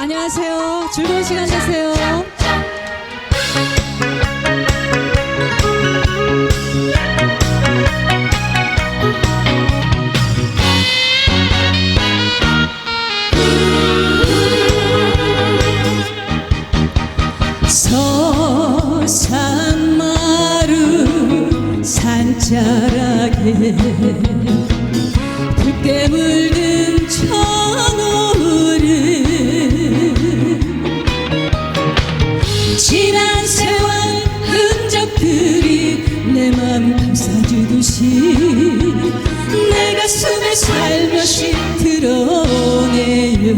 안녕하세요. 즐거운 시간 되세요. 서산마루 산자락에 지난 세월 흔적들이 내 맘 감싸주듯이 내 가슴에 살며시 드러내요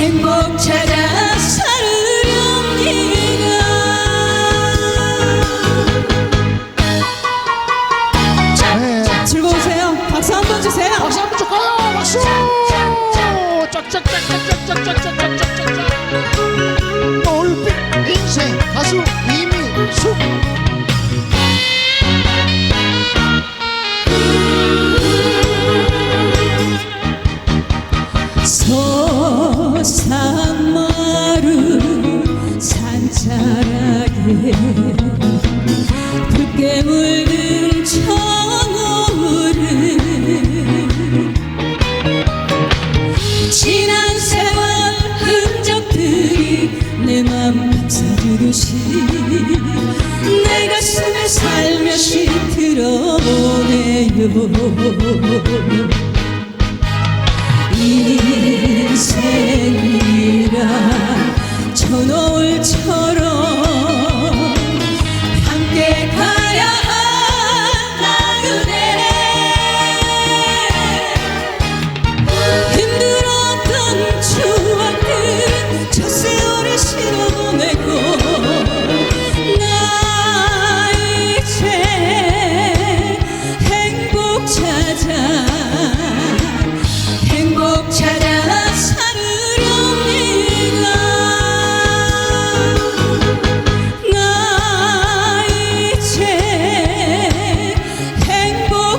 행복 찾아 살 붉게 물든 천오를 지난 세월 흔적들이 내 맘 감싸주듯이 내 가슴에 살며시 드러내요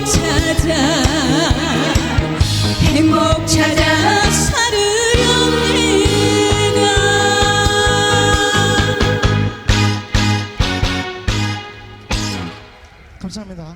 찾아 행복 찾아 살으렵니다 감사합니다